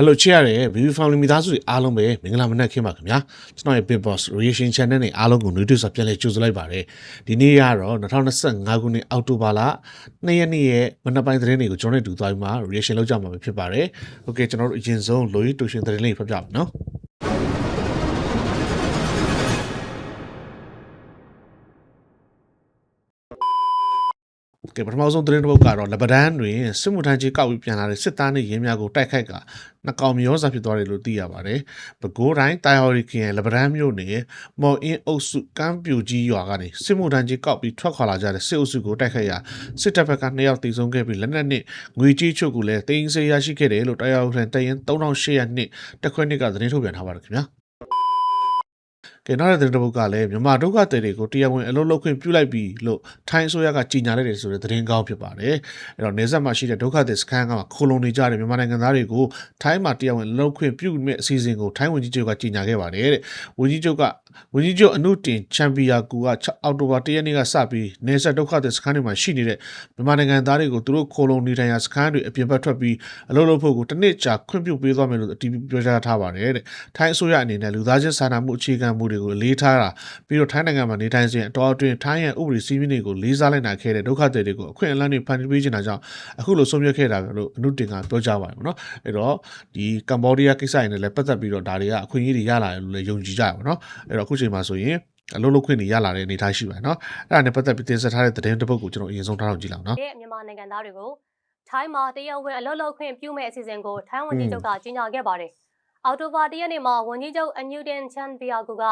Hello ချစ်ရတယ် Baby Family မိသားစုတွေအားလုံးပဲမင်္ဂလာမနက်ခင်းပါခင်ဗျာကျွန်တော်ရဲ့ Big Boss Reaction Channel နဲ့အားလုံးကိုနှွေးတွေ့စွာပြန်လည်ကြိုဆိုလိုက်ပါတယ်ဒီနေ့ကတော့2025ခုနှစ်အောက်တိုဘာလ2ရက်နေ့ရဲ့မနက်ပိုင်းသတင်းတွေကိုကျွန်တော်တို့တူသွားပြီးမှ reaction လုပ်ကြမှာဖြစ်ပါတယ် Okay ကျွန်တော်တို့အရင်ဆုံး Loyi Tuition သတင်းလေးဖတ်ပြမယ်နော် ကဲပထမဆုံးသတင်းတစ်ပုဒ်ကတော့လက်ပဒန်းတွင်စစ်မှုထမ်းကြီးကောက်ပြီးပြန်လာတဲ့စစ်သားနဲ့ရင်းများကိုတိုက်ခိုက်ကနှကောင်မျောစာဖြစ်သွားတယ်လို့သိရပါတယ်။ပဲခူးတိုင်းတိုင်ဟော်ရီခရိုင်လက်ပဒန်းမြို့နယ်မော်အင်းအုပ်စုကမ်းပြူကြီးရွာကနေစစ်မှုထမ်းကြီးကောက်ပြီးထွက်ခွာလာကြတဲ့စစ်အုပ်စုကိုတိုက်ခိုက်ရာစစ်တပ်ဘက်ကနှစ်ယောက်တိစုံခဲ့ပြီးလက်နက်နဲ့ငွေကြီးချုပ်ကိုလည်းတင်းစေးရရှိခဲ့တယ်လို့တိုင်ဟော်ရီခရိုင်တရင်3800နှစ်တက်ခွဲနှစ်ကသတင်းထုတ်ပြန်ထားပါတယ်ခင်ဗျာ။ ကဲနောက်တဲ့သတင်းတစ်ပုဒ်ကလည်းမြန်မာဒုက္ခသည်တွေကိုတရားဝင်အလုပ်လုပ်ခွင့်ပြုလိုက်ပြီလို့ထိုင်းအစိုးရကကြေညာလိုက်တယ်ဆိုတဲ့သတင်းကောင်းဖြစ်ပါတယ်အဲ့တော့နေဆက်မှာရှိတဲ့ဒုက္ခသည်စခန်းကခိုလုံနေကြတဲ့မြန်မာနိုင်ငံသားတွေကိုထိုင်းမှာတရားဝင်အလုပ်ခွင့်ပြုမဲ့အစီအစဉ်ကိုထိုင်းဝန်ကြီးချုပ်ကကြေညာခဲ့ပါတယ်တဲ့ဝန်ကြီးချုပ်ကဝန်ကြီးချုပ်အနုတင်ချန်ပီယာကူက6အောက်တိုဘာ1ရက်နေ့ကစပြီးနေဆက်ဒုက္ခသည်စခန်းတွေမှာရှိနေတဲ့မြန်မာနိုင်ငံသားတွေကိုသူတို့ခိုလုံနေထိုင်ရာစခန်းတွေအပြင်ဘက်ထွက်ပြီးအလုပ်လုပ်ဖို့ကိုတစ်နှစ်ကြာခွင့်ပြုပေးသွားမယ်လို့အတည်ပြုပြောကြားထားပါတယ်တဲ့ထိုင်းအစိုးရအနေနဲ့လူသားချင်းစာနာမှုအခြေခံမှုတွေကိုလေးထားတာပြီးတော့ထိုင်းနိုင်ငံမှာနေထိုင်စဉ်အတော်အတွင်းထိုင်းရဲ့ဥပဒေစည်းမျဉ်းတွေကိုလေးစားလိုက်နိုင်ခဲ့တဲ့ဒုက္ခသည်တွေကိုအခွင့်အလမ်းတွေဖန်တီးပေးချင်တာကြောင့်အခုလိုဆုံးဖြတ်ခဲ့တာလို့အနုတင်ကပြောကြားပါတယ်ပေါ့နော်အဲ့တော့ဒီကမ္ဘောဒီးယားကိစ္စရင်းနဲ့လည်းပတ်သက်ပြီးတော့ဒါတွေကအခွင့်အရေးတွေရလာတယ်လို့လည်းယုံကြည်ကြရပါတော့အဲ့တော့အခုချိန်မှာဆိုရင်အလုပ်လုပ်ခွင့်တွေရလာတဲ့အနေအထားရှိပါတယ်နော်အဲ့ဒါနဲ့ပတ်သက်ပြီးတင်ဆက်ထားတဲ့သတင်းတစ်ပုဒ်ကိုကျွန်တော်အရင်ဆုံးထားအောင်ကြည့်လောက်နော်တဲ့မြန်မာနိုင်ငံသားတွေကိုထိုင်းမှာတရားဝင်အလုပ်လုပ်ခွင့်ပြုမဲ့အစီအစဉ်ကိုထိုင်းဝန်ကြီးချုပ်ကကြီးညာခဲ့ပါတယ်။ အော်တိုဘာ၁ရက်နေ့မှာဝန်ကြီးချုပ်အန်ယူဒန်ချန်ဘီယာကူက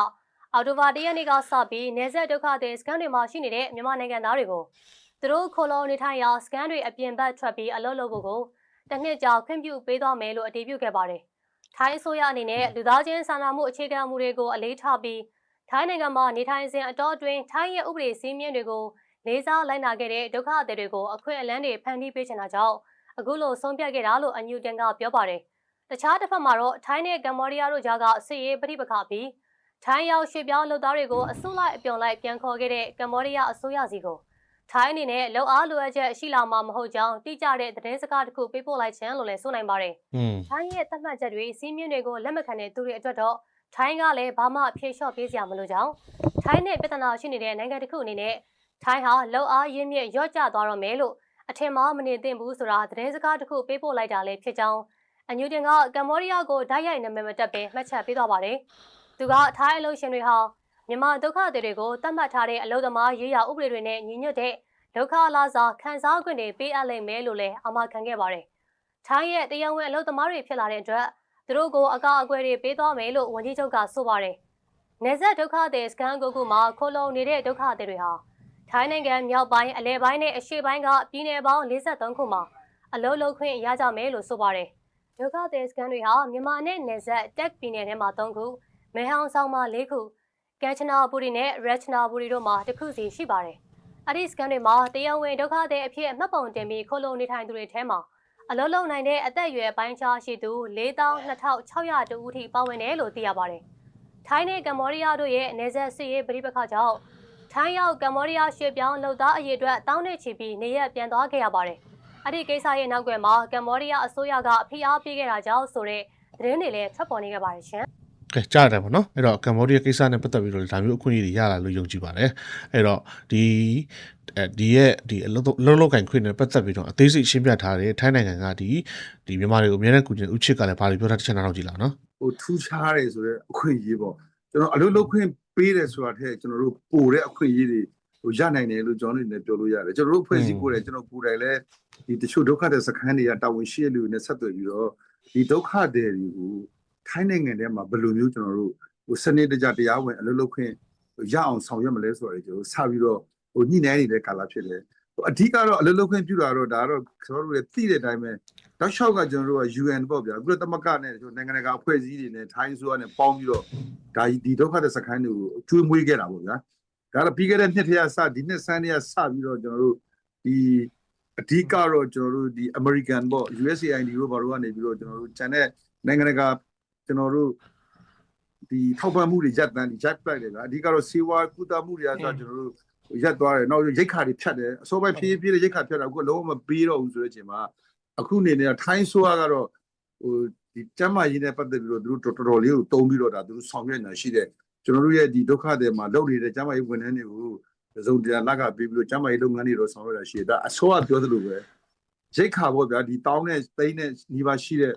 အော်တိုဘာ၁ရက်နေ့ကစပြီးနေဆက်ဒုက္ခသည်စခန်းတွေမှာရှိနေတဲ့မြန်မာနိုင်ငံသားတွေကိုသူတို့ခိုလုံနေထိုင်ရာစကန်တွေအပြင်ဘက်ထွက်ပြီးအလုပ်လုပ်ဖို့ကိုတစ်နှစ်ကြာခွင့်ပြုပေးသွားမယ်လို့အတည်ပြုခဲ့ပါတယ်။ထိုင်းအစိုးရအနေနဲ့လူသားချင်းစာနာမှုအခြေခံမှုတွေကိုအလေးထားပြီးထိုင်းနိုင်ငံမှာနေထိုင်စဉ်အတော်အတွင်းထိုင်းရဲ့ဥပဒေစည်းမျဉ်းတွေကိုလေးစားလိုက်နာခဲ့တဲ့ဒုက္ခသည်တွေကိုအခွင့်အလမ်းတွေဖန်တီးပေးချင်တာကြောင့်အခုလိုဆုံးဖြတ်ခဲ့တာလို့အန်ယူတန်ကပြောပါတယ်။ တခြားတစ်ဖက်မှာတော့ထိုင်းနဲ့ကမ္ဘောဒီးယားတို့ကြားကစစ်ရေးပဋိပက္ခပြီးထိုင်းရောက်ရွှေ့ပြောင်းလုပ်သားတွေကိုအစုလိုက်အပြုံလိုက်ပြန်ခေါ်ခဲ့တဲ့ကမ္ဘောဒီးယားအစိုးရစီကိုထိုင်းအနေနဲ့လောက်အားလိုအပ်ချက်ရှိလာမှာမဟုတ်ကြောင်းတိကျတဲ့သတင်းစကားတစ်ခုပေးပို့လိုက်ခြင်းလို့လည်းဆိုနိုင်ပါတယ်။อืมထိုင်းရဲ့သတ်မှတ်ချက်တွေစီးမြင့်တွေကိုလက်မခံတဲ့သူတွေအတွက်တော့ထိုင်းကလည်းဘာမှဖြေလျှော့ပေးစရာမလိုကြောင်းထိုင်းနဲ့ပြဿနာရှိနေတဲ့နိုင်ငံတစ်ခုအနေနဲ့ထိုင်းဟာလောက်အားရင်းမြစ်ရော့ကျသွားတော့မယ်လို့အထင်မှားမနေသင့်ဘူးဆိုတာသတင်းစကားတစ်ခုပေးပို့လိုက်တာလည်းဖြစ်ကြောင်း အန်ယူတင်ကကမ္ဘောဒီးယားကိုဓာတ်ရိုက်နာမည်မတက်ပဲမှတ်ချက်ပေးသွားပါတယ်။သူကထိုင်းအလုပ်ရှင်တွေဟာမြန်မာဒုက္ခသည်တွေကိုတတ်မှတ်ထားတဲ့အလုပ်သမားရေးရာဥပဒေတွေနဲ့ညီညွတ်တဲ့ဒုက္ခလာစာခံစား권တွေပေးအပ်လိမ့်မယ်လို့လည်းအမှားခံခဲ့ပါတယ်။ထိုင်းရဲ့တရားဝင်အလုပ်သမားတွေဖြစ်လာတဲ့အတွက်သူတို့ကိုအကာအကွယ်တွေပေးသွားမယ်လို့ဝန်ကြီးချုပ်ကဆိုပါတယ်။နေဆက်ဒုက္ခသည်စကန်ကိုကူမှာခိုလုံနေတဲ့ဒုက္ခသည်တွေဟာထိုင်းနိုင်ငံမြောက်ပိုင်းအလဲပိုင်းနဲ့အရှေ့ပိုင်းကပြည်နယ်ပေါင်း53ခုမှာအလုပ်လုပ်ခွင့်ရကြမယ်လို့ဆိုပါတယ်။ ဒုက္ခသည်စကန်တွေဟာမြန်မာနဲ့နယ်စပ်တက်ပြည်နယ်ထဲမှာ3ခုမဲဟောင်ဆောင်မှာ4ခုကမ်ချနာဘူရီနဲ့ရက်ချနာဘူရီတို့မှာတစ်ခုစီရှိပါတယ်။အဲ့ဒီစကန်တွေမှာတရားဝင်ဒုက္ခသည်အဖြစ်မှတ်ပုံတင်ပြီးခိုလုံနေထိုင်သူတွေထဲမှာအလုံးလုံးနိုင်တဲ့အသက်အရွယ်ပိုင်းခြားရှိသူ42,600တူဦးထိပါဝင်တယ်လို့သိရပါတယ်။ထိုင်းနဲ့ကမ္ဘောဒီးယားတို့ရဲ့အနေဆက်စစ်ရေးပဋိပက္ခကြောင့်ထိုင်းရောက်ကမ္ဘောဒီးယားရွှေ့ပြောင်းလုပ်သားအရေးအတွက်တောင်းနေချီပြီးနေရက်ပြန်သွားခဲ့ရပါတယ်။ အဲ့ဒီကိစ္စရဲ့နောက်ကွယ်မှာကမ္ဘောဒီးယားအစိုးရကဖိအားပေးခဲ့တာကြောင့်ဆိုတဲ့သတင်းတွေလည်းထွက်ပေါ်နေခဲ့ပါတယ်ရှင်။ကဲကြားရတယ်ပေါ့နော်အဲ့တော့ကမ္ဘောဒီးယားကိစ္စနဲ့ပတ်သက်ပြီးတော့ဒါမျိုးအခွင့်အရေးတွေရလာလို့ယုံကြည်ပါတယ်အဲ့တော့ဒီအဲဒီရဲ့ဒီအလုံးလုံးလောက်ကင်ခွင့်နဲ့ပတ်သက်ပြီးတော့အသေးစိတ်ရှင်းပြထားတဲ့ထိုင်းနိုင်ငံကဒီဒီမြန်မာတွေကိုအများနဲ့ကုကျင်ဥချစ်ကလည်းဘာလို့ပြောထားတစ်ချက်နားတော့ကြည့်လာနော်ဟိုထူးခြားတယ်ဆိုတော့အခွင့်အရေးပေါ့ကျွန်တော်အလုပ်လုပ်ခွင့်ပေးတယ်ဆိုတာထက်ကျွန်တော်တို့ပိုတဲ့အခွင့်အရေးတွေ ဟိုရနိုင်တယ်လို့ကျွန်တော်တို့လည်းပြောလို့ရတယ်ကျွန်တော်တို့ဖွဲ့စည်းကိုယ်တယ်ကျွန်တော်ကိုယ်တိုင်လည်းဒီတချို့ဒုက္ခတဲ့စခန်းတွေကတာဝန်ရှိတဲ့လူတွေနဲ့ဆက်သွယ်ပြီးတော့ဒီဒုက္ခတဲ့တွေကိုထိုင်းနိုင်ငံထဲမှာဘယ်လိုမျိုးကျွန်တော်တို့ဟိုစနစ်တကျတရားဝင်အလုပ်လုပ်ခွင့်ရအောင်ဆောင်ရွက်မလဲဆိုတာကျွန်တော်စပြီးတော့ဟိုညှိနှိုင်းနေတဲ့ကာလဖြစ်တယ်ဟိုအဓိကတော့အလုပ်လုပ်ခွင့်ပြုတာတော့ဒါကတော့ကျွန်တော်တို့လည်းသိတဲ့အတိုင်းပဲတောက်လျှောက်ကကျွန်တော်တို့က UN ပေါ့ဗျာကုလသမဂ္ဂနဲ့ကျွန်တော်နိုင်ငံတကာအဖွဲ့အစည်းတွေနဲ့ထိုင်းဆိုရနဲ့ပေါင်းပြီးတော့ဒါဒီဒုက္ခတဲ့စခန်းတွေကိုကျွေးမွေးခဲ့တာပေါ့ဗျာ ဒါတော့ပြီးခဲ့တဲ့နှစ်ထက်စဒီနှစ်ဆန်းတည်းကစပြီးတော့ကျွန်တော်တို့ဒီအဓိကတော့ကျွန်တော်တို့ဒီ American ပေါ့ USAID တို့ဘာလို့ကနေပြီးတော့ကျွန်တော်တို့ဂျန်တဲ့နိုင်ငံတကာကျွန်တော်တို့ဒီထောက်ပံ့မှုတွေရပ်တန်းဒီရပ်ပလိုက်တယ်ဗျာအဓိကတော့စေဝါကုသမှုတွေအစားကျွန်တော်တို့ရပ်သွားတယ်နောက်ရိတ်ခါတွေဖြတ်တယ်အစောပိုင်းဖြည်းဖြည်းလေးရိတ်ခါဖြတ်တာအခုလုံးဝမပေးတော့ဘူးဆိုတဲ့အချိန်မှာအခုအနေနဲ့ထိုင်းဆိုရကတော့ဟိုဒီကျမ်းမာရေးနဲ့ပတ်သက်ပြီးတော့သူတို့တော်တော်လေးကိုတုံးပြီးတော့ဒါသူတို့ဆောင်ရွက်နေတာရှိတယ် ကျွန်တော်တို့ရဲ့ဒီဒုက္ခတွေမှာလုပ်နေတဲ့ကျမ်းမာရေးဝန်ထမ်းတွေကိုသစုံတရားလက်ကပေးပြီးတော့ကျမ်းမာရေးလုပ်ငန်းတွေတော့ဆောင်ရွက်တာရှိတယ်ဒါအစိုးရပြောသလိုပဲရိတ်ခါပေါ့ဗျာဒီတောင်းနဲ့သိန်းနဲ့ညီပါရှိတဲ့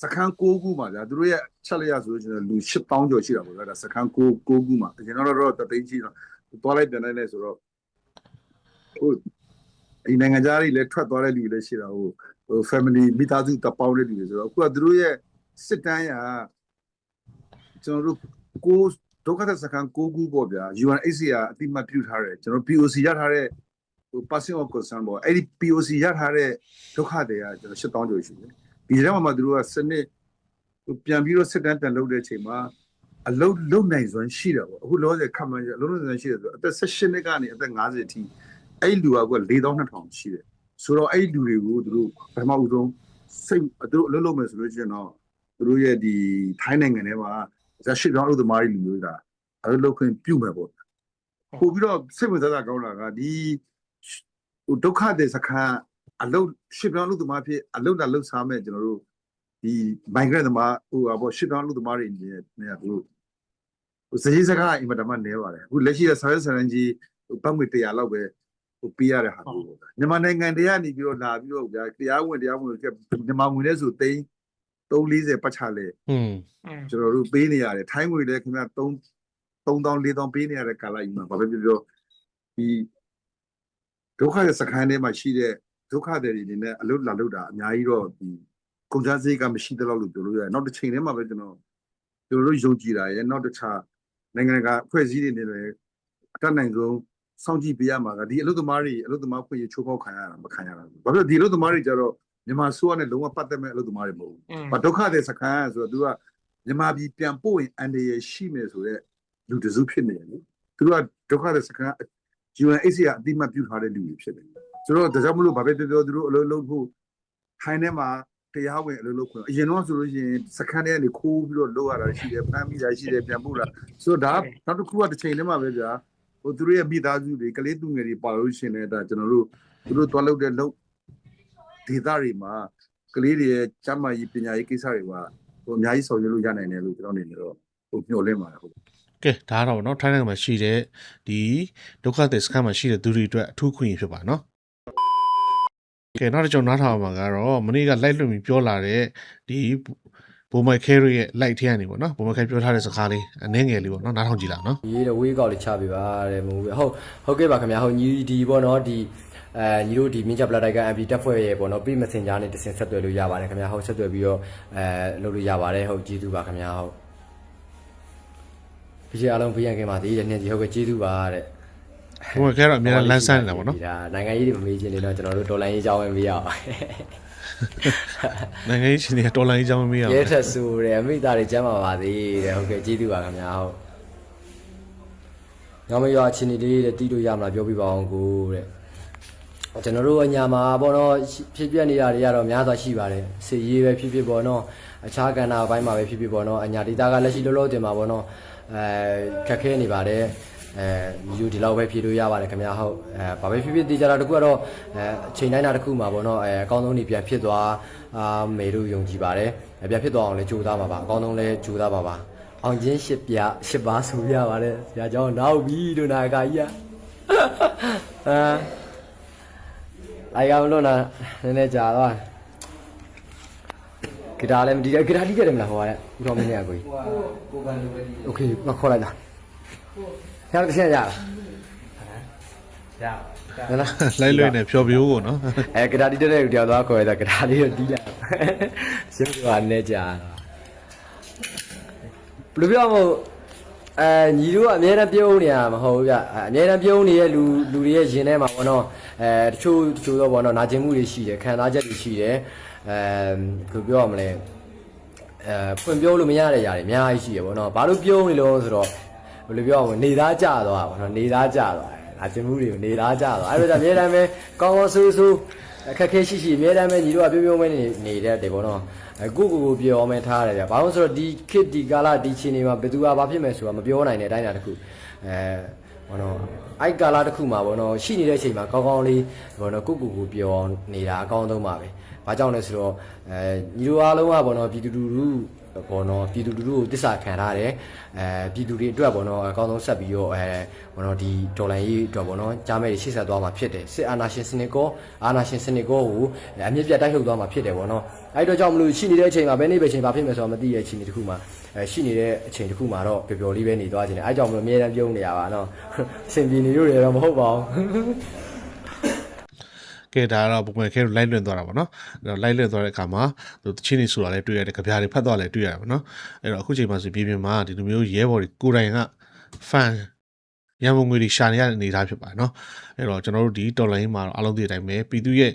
စခန်း6ခုမှာဗျာသူတို့ရဲ့ချက်လက်ရဆိုလို့ရှိရင်လူ8000ကျော်ရှိတာပေါ့ဗျာဒါစခန်း6 6ခုမှာကျွန်တော်တို့တော့တသိန်းရှိတော့တွားလိုက်ပြန်လိုက်လဲဆိုတော့ဟိုဒီနိုင်ငံသားတွေလည်းထွက်သွားတဲ့လူတွေလည်းရှိတာဟိုဟို family မိသားစုတပေါင်းတဲ့လူတွေဆိုတော့အခုကသူတို့ရဲ့စစ်တမ်းရကျွန်တော်တို့ ကိုဒုက္ခသက်စခန်း6ခုပေါ့ဗျာ UNHCR အတိမတ်ပြုထားတယ်ကျွန်တော် POC ရထားတဲ့ဟို passing of concern ပေါ့အဲ့ဒီ POC ရထားတဲ့ဒုက္ခတွေကကျွန်တော်8000ကျော်ရှိတယ်ဒီထဲမှာမှသူတို့ကစနစ်ဟိုပြန်ပြီးတော့စစ်တမ်းပြန်လုပ်တဲ့အချိန်မှာအလုံးလုံးနိုင်စွမ်းရှိတယ်ပေါ့အခုလောဆယ်ခန့်မှန်းရအလုံးလုံးနိုင်စွမ်းရှိတယ်ဆိုတော့အသက်16နှစ်ကနေအသက်50အထိအဲ့လူကက4200ရှိတယ်ဆိုတော့အဲ့လူတွေကိုသူတို့ပထမဦးဆုံးစိတ်သူတို့အလုပ်လုပ်မယ်ဆိုလို့ရှိရင်တော့သူတို့ရဲ့ဒီထိုင်းနိုင်ငံထဲမှာ ဇက်ရှိပြောင်းလို့သမားတွေလူမျိုးကအလုပ်လုပ်ခွင့်ပြုမယ်ပေါ့ပို့ပြီးတော့စိတ်ဝင်စားတာကောင်းတာကဒီဟိုဒုက္ခတဲ့စခန်းအလုပ်ရှိပြောင်းလို့သမားဖြစ်အလုပ်လာလုပ်စားမယ်ကျွန်တော်တို့ဒီ migrant သမားဟိုပါပေါ့ရှိပြောင်းလို့သမားတွေနေနေသူတို့ဟိုစကြီးစကားအင်မတန်မှနဲပါတယ်အခုလက်ရှိရဆာရဆရန်ကြီးဟိုပတ်ငွေ100လောက်ပဲဟိုပေးရတဲ့ဟာမျိုးပေါ့မြန်မာနိုင်ငံတည်းကနေပြီးတော့လာပြီးတော့ဗျာတရားဝင်တရားဝင်မြန်မာငွေနဲ့ဆိုသိန်း 340ပတ်ချလဲอืมကျွန်တော်တို့ပေးနေရတယ်ထိုင်းငွေလည်းခင်ဗျ3 3000 4000ပေးနေရတဲ့ကာလကြီးမှာဘာပဲပြောပြောဒီဒုက္ခရဲ့စခန်းထဲမှာရှိတဲ့ဒုက္ခတွေတွေနဲ့အလုပ်လာလုပ်တာအများကြီးတော့ဒီကုန်ကျစရိတ်ကမရှိတဲ့လောက်လို့ပြောလို့ရတယ်နောက်တစ်ချိန်ထဲမှာပဲကျွန်တော်ကျွန်တော်တို့ယုံကြည်တာရဲ့နောက်တစ်ခြားနိုင်ငံတကာအဖွဲ့အစည်းတွေနဲ့လည်းအတတ်နိုင်ဆုံးစောင့်ကြည့်ပေးရမှာကဒီအလုပ်သမားတွေအလုပ်သမားခွင့်ရချိုးဖောက်ခံရတာမခံရတာဘူးဘာဖြစ်လို့ဒီအလုပ်သမားတွေကြတော့ မြန်မာဆိုးရနဲ့လုံးဝပတ်သက်မဲ့အလုပ်သမားတွေမဟုတ်ဘူး။ဘာဒုက္ခတဲ့စခန်းဆိုတော့ तू ကမြန်မာပြည်ပြန်ပို့ရင်အန်ဒီရရှိမယ်ဆိုတော့လူတစုဖြစ်နေတယ်လေ။ तू ကဒုက္ခတဲ့စခန်း UNHCR ကအတိမတ်ပြုထားတဲ့လူတွေဖြစ်တယ်။ဆိုတော့ဒါကြောင့်မလို့ဘာပဲပြောပြောသူတို့အလုပ်လုပ်ဖို့ထိုင်းထဲမှာတရားဝင်အလုပ်လုပ်ခွင့်အရင်တော့ဆိုလို့ရှိရင်စခန်းထဲကနေခိုးပြီးတော့လုပ်ရတာရှိတယ်။ဖမ်းမိတာရှိတယ်ပြန်ပို့တာဆိုတော့ဒါနောက်တစ်ခုကတစ်ချိန်ထဲမှာပဲဗျာဟိုသူတို့ရဲ့မိသားစုတွေကလေးသူငယ်တွေပါလို့ရှိရင်လည်းဒါကျွန်တော်တို့သူတို့တွားလုပ်တဲ့လုပ် ဒေသတွေမှာကလေးတွေရဲ့ကျန်းမာရေးပညာရေးကိစ္စတွေကဟိုအများကြီးဆောင်ရွက်လို့ရနိုင်တယ်လို့ကျွန်တော်အနေနဲ့တော့ဟိုမျှော်လင့်ပါတယ်ဟုတ်ကဲဒါကတော့ဗောနော်ထိုင်းနိုင်ငံမှာရှိတဲ့ဒီဒုက္ခသည်စခန်းမှာရှိတဲ့သူတွေအတွက်အထူးခွင့်ရဖြစ်ပါနော်ကဲနောက်တစ်ကြောင်နားထောင်မှာကတော့မနေ့ကလိုက်လွှင့်ပြီးပြောလာတဲ့ဒီဘိုမိုက်ခဲရရဲ့ light ထဲကနေဗောနော်ဘိုမိုက်ခဲပြောထားတဲ့စကားလေးအနည်းငယ်လေးဗောနော်နားထောင်ကြည့်လာနော်ရေးတဲ့ဝေးကောက်လေးချပေးပါတဲ့မဟုတ်ဘူးဟုတ်ဟုတ်ကဲ့ပါခင်ဗျာဟုတ်ညီဒီပေါ့နော်ဒီ အဲညီတို့ဒီမင်းချပလာတိုက်က MP တက်ဖွဲ့ရဲ့ပေါ့နော်ပြီး Messenger နဲ့တစင်ဆက်သွယ်လို့ရပါတယ်ခင်ဗျာဟုတ်ဆက်သွယ်ပြီးတော့အဲလုပ်လို့ရပါတယ်ဟုတ်ကျေးဇူးပါခင်ဗျာဟုတ်ဒီချက်အလုံးဖေးရန်ခင်ပါသေးတယ်နှစ်ကြီးဟုတ်ကဲ့ကျေးဇူးပါတဲ့ဘိုမိုက်ခဲတော့အများကြီးလန်းဆန်းနေတာဗောနော်ဒါနိုင်ငံရေးတွေမမေးချင်နေတော့ကျွန်တော်တို့တော်လိုင်းရေးကြောင်းပဲမေးရအောင်နိုင်ငံရေးရှင်တွေကတော်လိုင်းရေးကြောင်းမမေးရအောင်ရဲထက်ဆိုတဲ့အမိသားတွေကျမ်းပါပါသေးတဲ့ဟုတ်ကဲ့ကျေးဇူးပါခင်ဗျာဟုတ်ညမရွာချင်းနေလေးတဲ့တီးလို့ရမလားပြောပြပါအောင်ကိုတဲ့ ကျွန်တော်တို့အညာမှာပေါ့နော်ဖြစ်ပြနေတာတွေကတော့များစွာရှိပါတယ်စီရေးပဲဖြစ်ဖြစ်ပေါ့နော်အခြားကဏ္ဍအပိုင်းမှာပဲဖြစ်ဖြစ်ပေါ့နော်အညာဒေတာကလက်ရှိလောလောတင်မှာပေါ့နော်အဲခက်ခဲနေပါတယ်အဲယူဒီလောက်ပဲဖြေလို့ရပါတယ်ခင်ဗျာဟုတ်အဲဘာပဲဖြစ်ဖြစ်တေချာတာတခုကတော့အဲအချိန်တိုင်းတာတခုမှာပေါ့နော်အဲအကောင်းဆုံးနေပြန်ဖြစ်သွားအာမေတို့ယုံကြည်ပါတယ်အဲပြန်ဖြစ်သွားအောင်လည်းကြိုးစားပါပါအကောင်းဆုံးလည်းကြိုးစားပါပါအောင်ချင်းရှစ်ပြရှစ်ပါဆိုရပါတယ်ဆရာကျောင်းနောက်ပြီတို့နာကကြီးอ่ะအာ အိုင်ကောင်လို့နာနည်းနည်းကြာသွားဂီတာလည်းမဒီဂီတာတီးကြတယ်မလားဟိုကလည်းဦးတော်မင်းနဲ့အကိုကြီးကိုကန်လိုပဲဒီโอเคမခေါ်လိုက်တာဆရာတစ်ချက်ရလားရပါလား လိုက်လွှင့်နေဖြော်ပြိုးကိုနော် အဲဂီတာတီးတဲ့လူတယောက်သွားခေါ်ရတာဂီတာလေးတော့တီးလိုက်ရှင်းပြပါနဲ့ကြာဘယ်လိုပြောမလို့ အဲညီတို့ကအများနဲ့ပြုံးနေရမှာမဟုတ်ဘူးဗျအများနဲ့ပြုံးနေတဲ့လူလူတွေရဲ့ရင်ထဲမှာဘောနော်အဲတချို့တချို့တော့ဘောနော်နာကျင်မှုတွေရှိတယ်ခံစားချက်တွေရှိတယ်အဲဘယ်လိုပြောရမလဲအဲဖွင့်ပြောလို့မရတဲ့ຢာတွေအများကြီးရှိရဘောနော်ဘာလို့ပြုံးနေလို့ဆိုတော့ဘယ်လိုပြောရမလဲနေသားကြသွားဘောနော်နေသားကြသွားနာကျင်မှုတွေကိုနေသားကြသွားအဲ့ဒါကြောင့်အများတမ်းပဲကောင်းကောင်းဆိုးဆိုး အခက်ခဲရှိရှိအများတမ်းပဲညီတို့ကပြုံးပြုံးမဲနေနေတဲ့တေဘောနော်အဲကိုကိုကိုပြောမယ်ထားရတယ်ဗျာဘာလို့ဆိုတော့ဒီခေတ်ဒီကာလဒီချိန်တွေမှာဘယ်သူကဘာဖြစ်မယ်ဆိုတာမပြောနိုင်တဲ့အတိုင်းအတာတစ်ခုအဲဘောနော်အိုက်ကာလတစ်ခုမှာဘောနော်ရှိနေတဲ့အချိန်မှာကောင်းကောင်းလေးဘောနော်ကိုကိုကိုပြောနေတာအကောင်းဆုံးပါပဲအဲဘာကြောင့်လဲဆိုတော့အဲညီတို့အားလုံးကပေါ့နော်ပြည်သူလူထု ပေါ့နော်ပြည်သူလူထုကိုတစ္ဆာခံထားတယ်အဲပြည်သူတွေအတွက်ပေါ့နော်အကောင်းဆုံးဆက်ပြီးတော့အဲပေါ့နော်ဒီဒေါ်လာရေးအတွက်ပေါ့နော်ကြားမဲ့ရှေ့ဆက်သွားမှာဖြစ်တယ်စစ်အာဏာရှင်စနစ်ကောအာဏာရှင်စနစ်ကောကိုအမြင့်ပြတ်တိုက်ထုတ်သွားမှာဖြစ်တယ်ပေါ့နော်အဲ့တော့ကြောင့်မလို့ရှိနေတဲ့အချိန်မှာဘယ်နေ့ပဲချိန်ပါဖြစ်မယ်ဆိုတော့မသိတဲ့အချိန်တစ်ခုမှာအဲရှိနေတဲ့အချိန်တစ်ခုမှာတော့ပျော်ပျော်လေးပဲနေသွားခြင်းတယ်အဲ့ကြောင့်မလို့အမြဲတမ်းပြုံးနေရပါနော်အဆင်ပြေနေလို့ရတော့မဟုတ်ပါဘူး ကဲဒါကတော့ပုံမှန်ခဲလို့လိုက်လွင်သွားတာပေါ့နော်အဲ့တော့လိုက်လွင်သွားတဲ့အခါမှာသူတချင်းနေဆိုတာလည်းတွေ့ရတယ်ကြပြားတွေဖတ်သွားလည်းတွေ့ရတယ်ပေါ့နော်အဲ့တော့အခုချိန်မှာဆိုပြည်ပြင်မှာဒီလိုမျိုးရဲဘော်တွေကိုယ်တိုင်က fan ရန်ကုန်ငွေတွေရှာနေရတဲ့အနေအထားဖြစ်ပါတယ်နော်အဲ့တော့ကျွန်တော်တို့ဒီတော်လိုင်းမှာတော့အားလုံးသိတဲ့အတိုင်းပဲပြည်သူရဲ့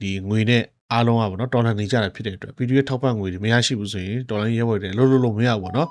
ဒီငွေနဲ့အားလုံးကပေါ့နော်တော်လန်နေကြတာဖြစ်တဲ့အတွက်ပြည်သူရဲ့ထောက်ပံ့ငွေတွေမရရှိဘူးဆိုရင်တော်လိုင်းရဲဘော်တွေလုံးလုံးလုံးမရဘူးပေါ့နော်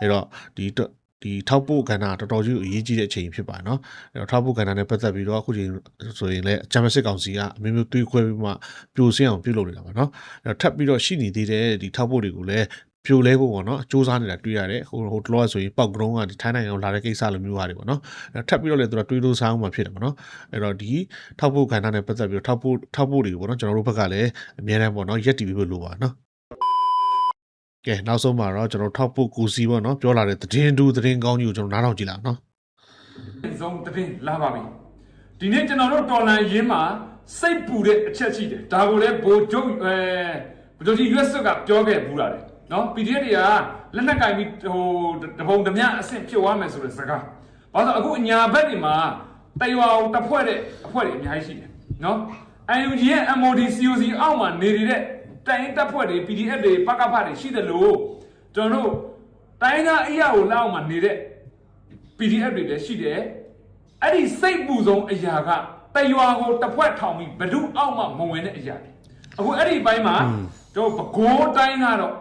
အဲ့တော့ဒီတော့ ဒီထောက်ပို့ကဏ္ဍတော်တော်ကြီးကိုအရေးကြီးတဲ့အချိန်ဖြစ်ပါတယ်နော်အဲ့တော့ထောက်ပို့ကဏ္ဍနဲ့ပတ်သက်ပြီးတော့အခုချိန်ဆိုရင်လည်းအကြမ်းဖက်စစ်ကောင်စီကအမျိုးမျိုးတွေးခွဲပြီးမှပြိုဆင်းအောင်ပြုလုပ်နေတာပါနော်အဲ့တော့ထပ်ပြီးတော့ရှိနေသေးတဲ့ဒီထောက်ပို့တွေကိုလည်းပြိုလဲဖို့ပေါ့နော်စူးစမ်းနေတာတွေ့ရတယ်ဟိုဟိုတလောဆိုရင်ပောက်ကရုံးကဒီထိုင်းနိုင်ငံကိုလာတဲ့ကိစ္စလိုမျိုးဟာတွေပေါ့နော်အဲ့ထပ်ပြီးတော့လည်းသူကတွေးလို့စားအောင်မှဖြစ်တယ်ပေါ့နော်အဲ့တော့ဒီထောက်ပို့ကဏ္ဍနဲ့ပတ်သက်ပြီးတော့ထောက်ပို့ထောက်ပို့တွေပေါ့နော်ကျွန်တော်တို့ဘက်ကလည်းအများတန်းပေါ့နော်ရက်တည်ပြီးလို့လိုပါနော် ကဲနောက်ဆုံးမှာတော့ကျွန်တော်ထောက်ပို့ကိုစီပေါ့နော်ပြောလာတဲ့သတင်းတူသတင်းကောင်းကြီးကိုကျွန်တော်နားထောင်ကြည့်လာအောင်နော်ဆုံးသတင်းလာပါပြီဒီနေ့ကျွန်တော်တို့တော်လန်ရင်းမှာစိတ်ပူတဲ့အချက်ရှိတယ်ဒါကိုလည်းဘိုလ်ချုပ်အဲဘိုလ်ချုပ်ကြီးရွက်စွတ်ကပြောခဲ့ဘူးလားလေနော် PDF တွေကလက်နက်ကင်ပြီးဟိုတပုံတမျှအဆင့်ဖြစ်သွားမယ်ဆိုတဲ့စကားဘာလို့အခုအညာဘက်တွေမှာတရွာတစ်ဖွဲ့တဲ့အဖွဲ့တွေအများကြီးရှိတယ်နော် UNG ရဲ့ MOD COC အောက်မှာနေနေတဲ့ တိုင်းတပ်ဖွဲ့တွေ PDF တွေပကဖတွေရှိတယ်လို့ကျွန်တော်တို့တိုင်းသားအရာကိုလောက်အောင်မှာနေတဲ့ PDF တွေလည်းရှိတယ်အဲ့ဒီစိတ်ပူဆုံးအရာကတရွာကိုတစ်ဖွဲ့ထောင်ပြီးဘဒုအောက်မှမဝင်တဲ့အရာတွေအခုအဲ့ဒီဘိုင်းမှာကျွန်တော်ပဲခူးတိုင်းကတော့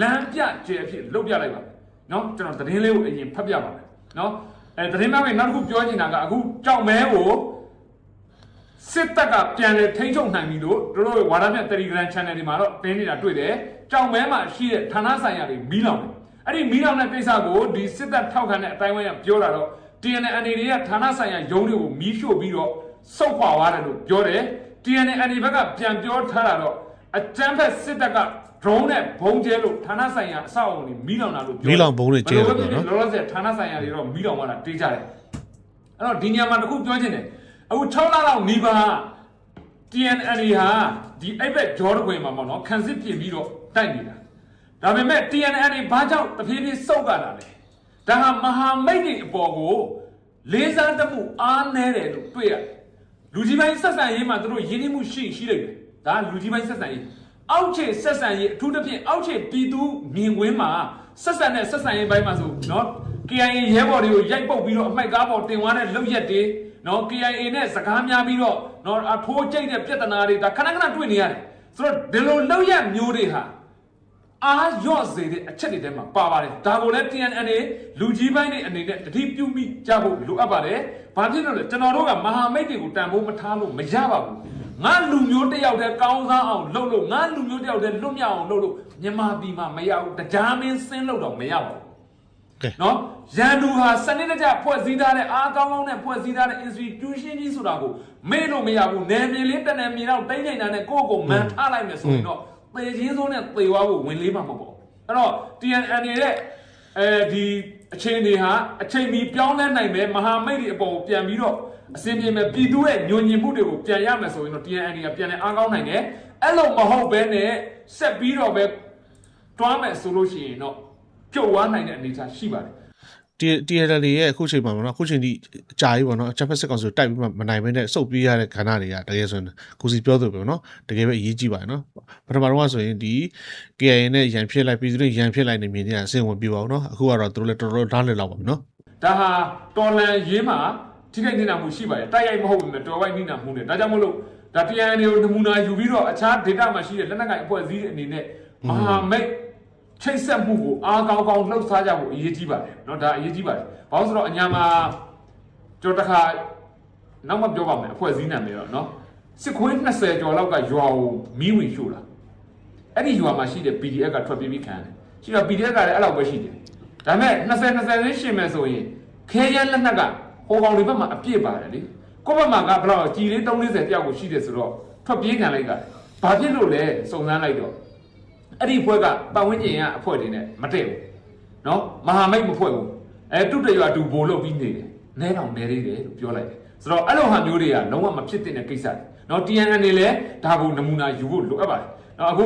လမ်းပြကျဲအဖြစ်လုတ်ပြလိုက်ပါမယ်เนาะကျွန်တော်သတင်းလေးကိုအရင်ဖတ်ပြပါမယ်เนาะအဲသတင်းမကနောက်တစ်ခုပြောချင်တာကအခုကြောက်မဲကို စစ်တပ်ကပြန်လဲထိန်းချုပ်နိုင်ပြီလို့တို့တို့ဝါဒမြတ် Telegram Channel တွေမှာတော့တင်းနေတာတွေ့တယ်ကြောက်မဲမှာရှိတဲ့ဌာနဆိုင်ရာတွေမီးလောင်တယ်အဲ့ဒီမီးလောင်တဲ့ကိစ္စကိုဒီစစ်တပ်ထောက်ခံတဲ့အတိုင်းဝိုင်းကပြောတာတော့ TNN အနေတွေကဌာနဆိုင်ရာရုံးတွေကိုမီးရှို့ပြီးတော့စုပ်ခွာသွားတယ်လို့ပြောတယ် TNN အနေဘက်ကပြန်ပြောထားတာတော့အကြမ်းဖက်စစ်တပ်က drone နဲ့ဘုံကျဲလို့ဌာနဆိုင်ရာအဆောက်အအုံတွေမီးလောင်တာလို့ပြောမီးလောင်ဘုံတွေကျဲတယ်ပေါ့နော်လောလောဆယ်ဌာနဆိုင်ရာတွေတော့မီးလောင်သွားတာတေးကြတယ်အဲ့တော့ဒီညမှာတစ်ခုပြောချင်တယ် အခု6လလောက်နီးပါး TNL ဟာဒီအိဗက်ဂျော်ဒ်ဝင်မှာပေါ့နော်ခံစစ်ပြင်ပြီးတော့တိုက်နေတာဒါပေမဲ့ TNL ဘာကြောင့်တဖြည်းဖြည်းစုပ်ကလာလဲဒါဟာမဟာမိတ်တွေအပေါ်ကိုလေးစားတမှုအားနည်းတယ်လို့တွေ့ရတယ်လူကြီးပိုင်းဆက်ဆံရေးမှာတို့ရင်းနှီးမှုရှိရှိလိမ့်မယ်ဒါလူကြီးပိုင်းဆက်ဆံရေးအောက်ခြေဆက်ဆံရေးအထူးသဖြင့်အောက်ခြေပြည်သူမြင်ကွင်းမှာဆက်ဆံတဲ့ဆက်ဆံရေးပိုင်းမှာဆိုနော် KIA ရဲဘော်တွေကိုရိုက်ပုတ်ပြီးတော့အမိုက်ကားပေါ်တင်သွားတဲ့လုပ်ရက်တွေ နော် KIA နဲ့စကားများပြီးတော့နော်အထိုးကျိတ်တဲ့ပြဿနာတွေဒါခဏခဏတွေ့နေရတယ်ဆိုတော့ဒီလိုလုပ်ရက်မျိုးတွေဟာအားရော့စေတဲ့အချက်တွေထဲမှာပါပါတယ်ဒါကိုလည်း TNN လူကြီးပိုင်းတွေအနေနဲ့တတိပြုမိကြဖို့လိုအပ်ပါတယ်ဘာဖြစ်လို့လဲကျွန်တော်တို့ကမဟာမိတ်တွေကိုတန်ဖိုးမထားလို့မရပါဘူးငါလူမျိုးတစ်ယောက်တည်းကောင်းစားအောင်လုပ်လို့ငါလူမျိုးတစ်ယောက်တည်းလွတ်မြောက်အောင်လုပ်လို့မြန်မာပြည်မှာမရဘူးတရားမင်းစင်းလို့တော့မရပါဘူးကဲ နော်ရန်သူဟာစနစ်တကျဖွဲ့စည်းထားတဲ့အားကောင်းကောင်းနဲ့ဖွဲ့စည်းထားတဲ့ institution ကြီးဆိုတာကိုမေ့လို့မရဘူးနယ်မြေလေးတစ်နယ်မြေတော့တိမ့်နေတာနဲ့ကိုယ့်ကိုယ်မန်ထားလိုက်မယ်ဆိုရင်တော့သေချင်းစိုးနဲ့သေသွားဖို့ဝင်လေးမှာမဟုတ်ပါဘူးအဲ့တော့ TNN ရဲ့အဲဒီအချိန်တွေဟာအချိန်မီပြောင်းလဲနိုင်မယ်မဟာမိတ်တွေအပေါ်ကိုပြန်ပြီးတော့အစင်ပြေမယ်ပြည်သူရဲ့ညွညင်မှုတွေကိုပြန်ရမယ်ဆိုရင်တော့ TNN ကပြန်လဲအားကောင်းနိုင်တယ်အဲ့လိုမဟုတ်ဘဲနဲ့ဆက်ပြီးတော့ပဲတွားမယ်ဆိုလို့ရှိရင်တော့ ပြုတ်သွားနိုင်တဲ့အနေအထားရှိပါတယ် TLL ရဲ့အခုချိန်မှာပေါ့နော်အခုချိန်ဒီအကြာကြီးပေါ့နော်အချက်ဖက်စစ်ကောင်စီကိုတိုက်ပြီးမှမနိုင်ဘဲနဲ့စုပ်ပြေးရတဲ့ခန္ဓာတွေကတကယ်ဆိုရင်ကိုစီပြောသူပဲပေါ့နော်တကယ်ပဲအရေးကြီးပါတယ်နော်ပထမတော့ကဆိုရင်ဒီ KIA နဲ့ရန်ဖြစ်လိုက်ပြည်သူတွေရန်ဖြစ်လိုက်နေမြင်နေရအဆင်ဝင်ပြပါဘူးနော်အခုကတော့သူတို့လည်းတော်တော်နားလည်လောက်ပါပြီနော်ဒါဟာတော်လန်ရင်းမှာထိခိုက်နေတာမှုရှိပါတယ်တိုက်ရိုက်မဟုတ်ဘူးမြတော်ဝိုက်နေတာမှုနဲ့ဒါကြောင့်မို့လို့ဒါ TNN ကိုနမူနာယူပြီးတော့အခြား data မှာရှိတဲ့လက်နက်ကိုင်အဖွဲ့အစည်းတွေအနေနဲ့မဟာမိတ် ချိတ်ဆက်မှုကိုအားကောင်းကောင်းလှုပ်ရှားကြဖို့အရေးကြီးပါတယ်เนาะဒါအရေးကြီးပါတယ်ဘာလို့ဆိုတော့အညာမှာကြော်တခါနောက်မှပြောပါမယ်အဖွဲ့အစည်းနာမည်တော့เนาะစစ်ခွေး20ကျော်လောက်ကရွာကိုမီးဝင်ရှို့တာအဲ့ဒီရွာမှာရှိတဲ့ PDF ကထွက်ပြေးပြီးခံတယ်ရှိတော့ PDF ကလည်းအဲ့လောက်ပဲရှိတယ်ဒါပေမဲ့20 20လေးရှင်မယ်ဆိုရင်ခဲရန်လက်နက်ကဟိုကောင်တွေဘက်မှာအပြည့်ပါတယ်လေကိုယ့်ဘက်မှာကဘယ်လောက်ကြီးလေး340တယောက်ကိုရှိတယ်ဆိုတော့ထွက်ပြေးခံလိုက်တာဘ ဘာဖြစ်လို့လဲစုံစမ်းလိုက်တော့ အဲ့ဒီအဖွဲ့ကပတ်ဝန်းကျင်ကအဖွဲ့တွေနဲ့မတည့်ဘူးနော်မဟာမိတ်မဖွဲ့ဘူးအဲတုတရွာတူဘိုလ်လုပ်ပြီးနေတယ်နဲတောင်နဲသေးတယ်လို့ပြောလိုက်တယ်ဆိုတော့အဲ့လိုဟာမျိုးတွေကလုံးဝမဖြစ်သင့်တဲ့ကိစ္စတွေနော် TNN တွေလည်းဒါကိုနမူနာယူဖို့လိုအပ်ပါတယ်နော်အခု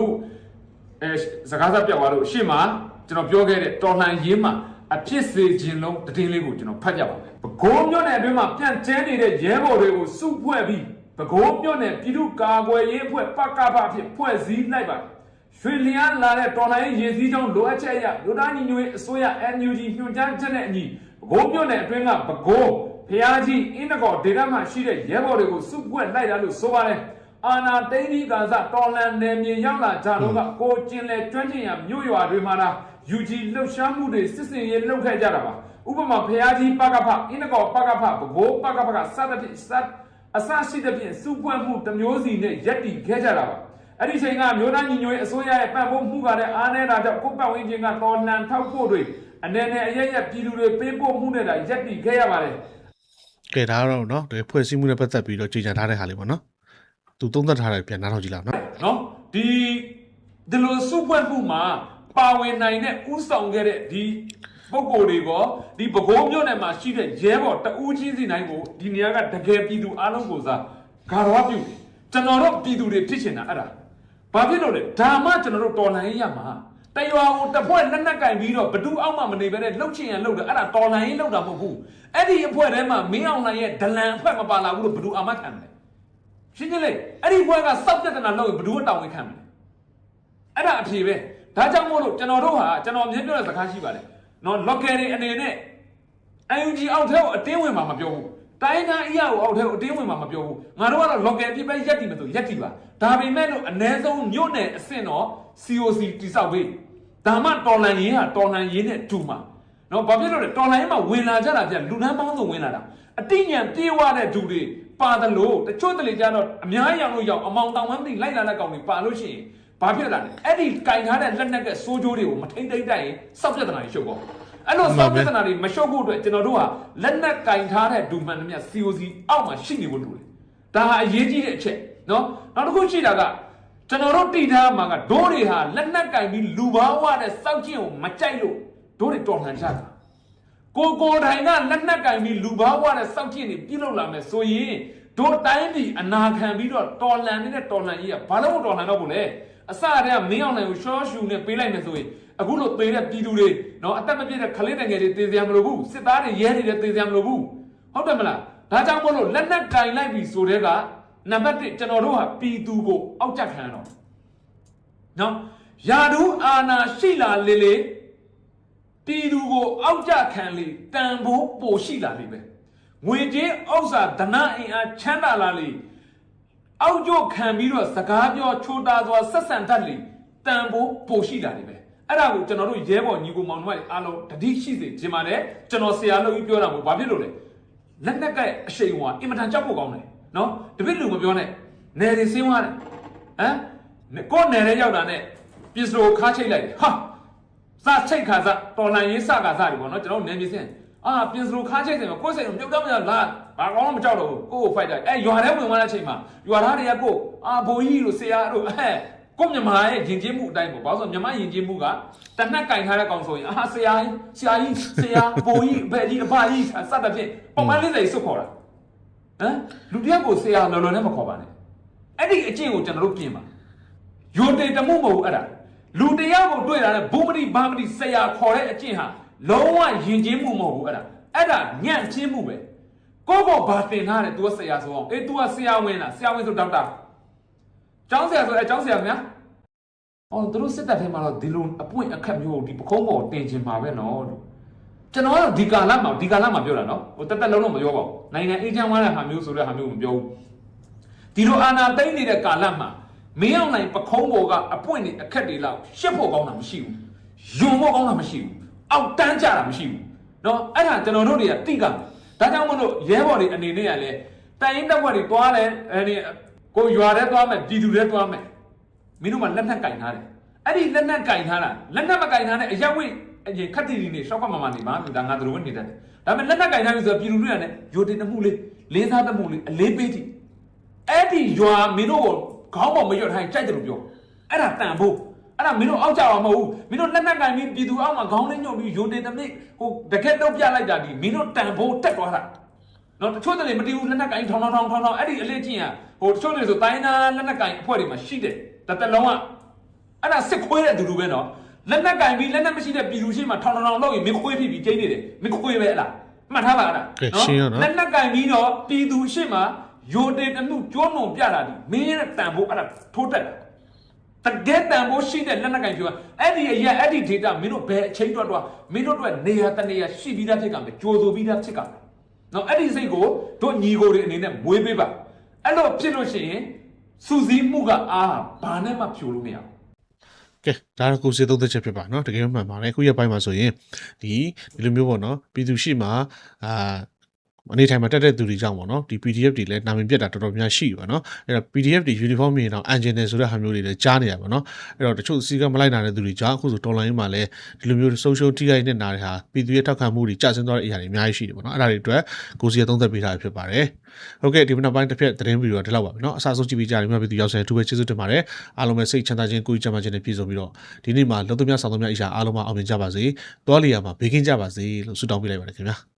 အဲစကားစပြောက်သွားလို့ရှေ့မှာကျွန်တော်ပြောခဲ့တဲ့တော်လှန်ရေးမှာအဖြစ်စေခြင်းလုံးတည်င်းလေးကိုကျွန်တော်ဖတ်ကြပါမယ်။ပဲခူးမြို့နယ်အတွင်းမှာပြန့်ကျဲနေတဲ့ရဲဘော်တွေကိုစုဖွဲ့ပြီးပဲခူးမြို့နယ်ပြည်သူ့ကာကွယ်ရေးအဖွဲ့ပကဖအဖြစ်ဖွဲ့စည်းလိုက်ပါတယ်။ ရွှေလျားလာတဲ့တော်လှန်ရေးရည်စည်းကြောင်းလိုအပ်ချက်အရလူသားညီညွတ်ရေးအစိုးရ NUG ညွှန်ကြားချက်နဲ့အညီပဲခူးမြို့နယ်အတွင်းကပဲခူးဖျားကြီးအင်းနဂေါ်ဒေသမှာရှိတဲ့ရဲဘော်တွေကိုစုဖွဲ့လိုက်တာလို့ဆိုပါတယ်။အာနာသိန်းဒီကာစတော်လန်နယ်မြေရောက်လာကြတော့ကကိုကျင်လေကျွမ်းကျင်ရမြို့ရွာတွေမှာလား UG လှုပ်ရှားမှုတွေစစ်စင်ရေးလှုပ်ခဲ့ကြတာပါဥပမာဖျားကြီးပကဖအင်းနကောပကဖဘကိုးပကဖကစသဖြင့်စသအစရှိသဖြင့်စုဖွဲ့မှုတစ်မျိုးစီနဲ့ရက်တည်ခဲ့ကြတာပါ အဲ့ဒီချိန်ကမြို့သားညီညွတ်ရေးအစိုးရရဲ့ပံ့ပိုးမှုကလည်းအားနည်းတာကြောင့်ကိုယ်ပတ်ဝန်းကျင်ကတော်လှန်ထောက်ဖို့တွေအနေနဲ့အရရက်ပြည်သူတွေပေးပို့မှုနဲ့တာရက်တည်ခဲ့ရပါတယ်ကဲဒါကတော့နော်ဒီဖွဲ့စည်းမှုနဲ့ပတ်သက်ပြီးတော့ကြေညာထားတဲ့ဟာလေးပေါ့နော်သူသုံးသပ်ထားတယ်ပြန်နားထောင်ကြည့်လောက်နော်နော်ဒီဒီလိုစုဖွဲ့မှုမှာပါဝင်နိုင်တဲ့ဥဆောင်ခဲ့တဲ့ဒီပုဂ္ဂိုလ်တွေကဒီပကိုးမြို့နယ်မှာရှိတဲ့ရဲဘော်တဦးချင်းစီတိုင်းကိုဒီနေရာကတကယ်ပြည်သူအားလုံးကိုစားဂါရဝပြုတယ်ကျွန်တော်တို့ပြည်သူတွေဖြစ်ချင်တာအဲ့ဒါ ဘာဖြစ်လို့လဲဒါမှကျွန်တော်တို့တော်လှန်ရေးရမှာတရွာကိုတစ်ဖွဲ့လက်နက်ကင်ပြီးတော့ဘသူအောက်မှမနေဘဲနဲ့လှုပ်ချင်ရလှုပ်တယ်အဲ့ဒါတော်လှန်ရေးလှုပ်တာမဟုတ်ဘူးအဲ့ဒီအဖွဲ့ထဲမှာမင်းအောင်လှိုင်ရဲ့ဒလန်အဖွဲ့မပါလာဘူးလို့ဘသူအာမခံတယ်ရှင်းရှင်းလေးအဲ့ဒီဘွဲကစောက်ပြဿနာလုပ်ရင်ဘယ်သူကတောင်းဝင်ခံမလဲအဲ့ဒါအဖြေပဲဒါကြောင့်မို့လို့ကျွန်တော်တို့ဟာကျွန်တော်အမြင်ပြောတဲ့စကားရှိပါတယ်နော် local တွေအနေနဲ့ UNG အောက်ထဲကိုအတင်းဝင်မှာမပြောဘူး တိုင်းသားအရာကိုအောက်ထဲကိုအတင်းဝင်မှာမပြောဘူးငါတို့ကတော့ local ဖြစ်ပဲရက်တည်မလို့ရက်တည်ပါဒါပေမဲ့လို့အ ਨੇ ဆုံးမြို့နယ်အဆင့်တော့ COC တိဆောက်ပေးဒါမှတော်လန်ရေးဟာတော်လန်ရေးနဲ့တူမှာနော်ဘာဖြစ်လို့လဲတော်လန်ရေးမှာဝင်လာကြတာပြလူနှမ်းပေါင်းစုံဝင်လာတာအတိညာပြေးဝတဲ့သူတွေပါတယ်လို့တချို့တလေကြတော့အများကြီးရောက်လို့ရောက်အမောင်တောင်ဝမ်းမသိလိုက်လာတဲ့ကောင်တွေပါလို့ရှိရင်ဘာဖြစ်လာလဲအဲ့ဒီကင်ထားတဲ့လက်နက်ကစိုးကြိုးတွေကိုမထိမ့်သိမ့်တိုက်ရင်စောက်ပြဿနာတွေရှုပ်ပေါ့ အဲ့လိုစောက်ပြဿနာတွေမရှုပ်ဖို့အတွက်ကျွန်တော်တို့ဟာလက်နက်ကင်ထားတဲ့ဒူမန်တွေမြတ် COC အောက်မှာရှိနေဖို့လိုတယ်ဒါဟာအရေးကြီးတဲ့အချက်နော်နောက်တစ်ခုရှိတာကကျွန်တော်တို့တည်ထားမှာကဒိုးတွေဟာလက်နက်ကင်ပြီးလူဘာဝတဲ့စောက်ချင်းကိုမကြိုက်လို့ဒိုးတွေတော်လှန်ကြတာကိုကိုတိုင်ကလက်နက်ကင်ပြီးလူဘာဝတဲ့စောက်ကျင့်နေပြုလုပ်လာမယ်ဆိုရင်တို့တိုင်းပြည်အနာခံပြီးတော့တော်လန်နေတဲ့တော်လန်ကြီးကဘာလို့မတော်လန်တော့ဘူးလဲအစတည်းကမင်းအောင်နိုင်ကိုရှော့ရှူနဲ့ပေးလိုက်မယ်ဆိုရင်အခုလိုသေးတဲ့ပြည်သူတွေ နော်အသက်မပြည့်တဲ့ခလေးတငယ်တွေသေစရာမလိုဘူးစစ်သားတွေရဲတွေလည်းသေစရာမလိုဘူးဟုတ်တယ်မလားဒါကြောင့်မို့လို့လက်နက်ကင်လိုက်ပြီဆိုတဲ့ကနံပါတ်1ကျွန်တော်တို့ဟာပြည်သူကိုအောက်ကြခံရတော့နော်ယာဒူးအာနာရှိလာလေလေပြည်သူကိုအောက်ကြခံလေတန်ဖိုးပိုရှိလာလိမ့်မယ်ငွေကြေးဥစ္စာဓနအင်အားချမ်းသာလာလေအောက်ကျခံပြီးတော့စကားပြောချိုးတာစွာဆက်ဆံတတ်လေတန်ဖိုးပိုရှိလာလိမ့်မယ် အဲ့ဒါကိုကျွန်တော်တို့ရဲဘော်ညီကိုမောင်နှမတွေအားလုံးတတိရှိစေခြင်းပါတယ်ကျွန်တော်ဆရာလို့ပြောတာမို့ဘာဖြစ်လို့လဲလက်နက်ကအရှိန်ကအင်မတန်ကြောက်ဖို့ကောင်းတယ်နော်တပည့်လူမပြောနဲ့နယ်တွေဆင်းသွားတယ်ဟမ်ကိုယ်နယ်ထဲရောက်တာနဲ့ပစ္စတိုခါချိတ်လိုက်တယ်ဟာစချိတ်ခါစတော်လန်ရေးစကားစတွေပေါ့နော်ကျွန်တော်နေမြေစင်အာပြင်စလိုခါချိတ်တယ်ကိုယ်စိတ်မြုပ်တော့မရလားဘာကောင်းမှမကြောက်တော့ဘူးကိုကိုဖိုက်တာအဲရွာထဲဝင်သွားတဲ့အချိန်မှာရွာသားတွေကကိုအာဘိုးကြီးတို့ဆရာတို့အဲ ကိုမြမရဲ့ယဉ်ကျေးမှုအတိုင်းပေါ့ဘာလို့ဆိုမြမယဉ်ကျေးမှုကတနက်ကင်ထားတဲ့ကောင်ဆိုရင်အာဆရာကြီးဆရာကြီးဆရာဘိုးကြီးအဖေကြီးအဖကြီးစသဖြင့်ပုံမှန်လေးစိတ်စွတ်ခေါ်တာဟမ်လူတယောက်ကိုဆရာလော်လော်နဲ့မခေါ်ပါနဲ့အဲ့ဒီအကျင့်ကိုကျွန်တော်တို့ပြင်ပါယိုတေတမှုမဟုတ်ဘူးအဲ့ဒါလူတရားကိုတွေ့တာနဲ့ဘုမတိဘာမတိဆရာခေါ်တဲ့အကျင့်ဟာလုံးဝယဉ်ကျေးမှုမဟုတ်ဘူးအဲ့ဒါအဲ့ဒါညံ့ချင်းမှုပဲကိုကိုဘာတင်ထားတယ် तू ကဆရာဆိုအောင်အေး तू ကဆရာဝင်လားဆရာဝင်ဆိုဒေါက်တာ ကျောင်းဆရာဆိုအဲကျောင်းဆရာခင်ဗျာအော်သူတို့စစ်တပ်ထဲမှာတော့ဒီလိုအပွင့်အခက်မျိုးဒီပခုံးပေါ်တင်ချင်ပါပဲနော်လို့ကျွန်တော်ကတော့ဒီကာလမှာဒီကာလမှာပြောတာနော်ဟိုတက်တက်လုံးလုံးမပြောပါဘူးနိုင်ငံအေဂျင့်ဝါတဲ့ဟာမျိုးဆိုတဲ့ဟာမျိုးမပြောဘူးဒီလိုအာဏာသိမ်းနေတဲ့ကာလမှာမင်းအောင်နိုင်ပခုံးပေါ်ကအပွင့်တွေအခက်တွေလောက်ရှစ်ဖို့ကောင်းတာမရှိဘူးယုံဖို့ကောင်းတာမရှိဘူးအောက်တန်းကြတာမရှိဘူးနော်အဲ့ဒါကျွန်တော်တို့တွေကတိကဒါကြောင့်မလို့ရဲဘော်တွေအနေနဲ့ကလည်းတိုင်းတပ်ဖွဲ့တွေတွားတယ်အဲဒီ ကိုရွာထဲတွားမယ်ပြည်သူထဲတွားမယ်မင်းတို့ကလက်နက်ကင်ထားတယ်အဲ့ဒီလက်နက်ကင်ထားတာလက်နက်မကင်ထားတဲ့အရက်ဝိအရင်ခက်တီတီနေရှောက်ခတ်မမနေပါဘူးဒါငါတို့ပဲနေတတ်တယ်ဒါပေမဲ့လက်နက်ကင်ထားပြီဆိုတော့ပြည်သူတွေကလည်းယိုတင်တမှုလေးလေးစားတမှုလေးအလေးပေးတိအဲ့ဒီရွာမင်းတို့ကိုခေါင်းပေါ်မရွတ်ထိုင်ကြိုက်တယ်လို့ပြောအဲ့ဒါတန်ဖို့အဲ့ဒါမင်းတို့အောက်ကြအောင်မဟုတ်ဘူးမင်းတို့လက်နက်ကင်ပြီးပြည်သူအောက်မှာခေါင်းလေးညှုပ်ပြီးယိုတင်တမိတ်ဟိုတကက်တော့ပြလိုက်တာဒီမင်းတို့တန်ဖို့တက်သွားတာ နော်တချို့တလေမတီးဘူးလက်နက်ကင်ထောင်းထောင်းထောင်းထောင်းအဲ့ဒီအလေးချင်းอ่ะဟိုတချို့တလေဆိုတိုင်းနာလက်နက်ကင်အဖွဲ့တွေမှာရှိတယ်တသက်လုံးကအဲ့ဒါစစ်ခွေးတဲ့သူလူပဲနော်လက်နက်ကင်ပြီးလက်နက်မရှိတဲ့ပြည်သူရှိမှထောင်းထောင်းထောင်းလောက်ရင်မင်းခွေးဖြစ်ပြီးကျိန်းနေတယ်မင်းခွေးပဲအဲ့လားမှတ်ထားပါအဲ့ဒါကဲရှင်းရနော်လက်နက်ကင်ပြီးတော့ပြည်သူရှိမှယိုတေတမှုကျွန်းုံပြတာဒီမင်းရဲ့တန်ဖို့အဲ့ဒါထိုးတက်တာတကယ်တန်ဖို့ရှိတဲ့လက်နက်ကင်ပြောအဲ့ဒီအရာအဲ့ဒီ data မင်းတို့ဘယ်အချိန်တွက်တော့မင်းတို့အတွက်နေရာတနေရာရှိပြီးသားဖြစ်ကမယ်ကြိုဆိုပြီးသားဖြစ်ကမယ် နော်အဲ့ဒီစိတ်ကိုတို့ညီကိုတွေအနေနဲ့မွေးပေးပါအဲ့လိုဖြစ်လို့ရှိရင်စူစီးမှုကအားဘာနဲ့မှဖြိုလို့မရဘူး ကဲဒါတော့ကိုစေသုံးသက်ချက်ဖြစ်ပါเนาะတကယ်မှန်ပါတယ်ခုရက်ပိုင်းမှာဆိုရင်ဒီဒီလိုမျိုးပေါ့เนาะပြည်သူရှိမှာအာ အနေထိုင်မှာတက်တဲ့သူတွေကြောင့်ပေါ့နော်ဒီ PDF တွေလည်းနာမည်ပြတ်တာတော်တော်များရှိပါနော်အဲ့တော့ PDF တွေ uniform မြင်တော့ engine တယ်ဆိုတဲ့ဟာမျိုးတွေလည်းကြားနေရပါနော်အဲ့တော့တချို့စီကံမလိုက်နိုင်တဲ့သူတွေကြောင့်အခုဆို online မှာလည်းဒီလိုမျိုး social TI နဲ့နားတဲ့ဟာပြည်သူရဲ့ထောက်ခံမှုတွေကျဆင်းသွားတဲ့အရာတွေအများကြီးရှိတယ်ပေါ့နော်အဲ့ဒါတွေအတွက်ကိုစီရသုံးသက်ပေးထားဖြစ်ပါတယ်ဟုတ်ကဲ့ဒီမနက်ပိုင်းတစ်ဖြတ်သတင်းဗီဒီယိုဒီလောက်ပါပဲเนาะအစားဆုံးကြည့်ပြီးကြတယ်မြတ်ပြည်သူရောက်ဆယ်တူပဲကျေးဇူးတင်ပါတယ်အားလုံးပဲစိတ်ချမ်းသာခြင်းကိုယ်ကြမ်းမှခြင်းနဲ့ပြည့်စုံပြီးတော့ဒီနေ့မှာလုံသမျှဆောင်သမျှအရာအားလုံးမအောင်မြင်ကြပါစေ။တောလီယာမှာဘေးကင်းကြပါစေလို့ဆုတောင်းပေးလိုက်ပါတယ်ခင်ဗျာ။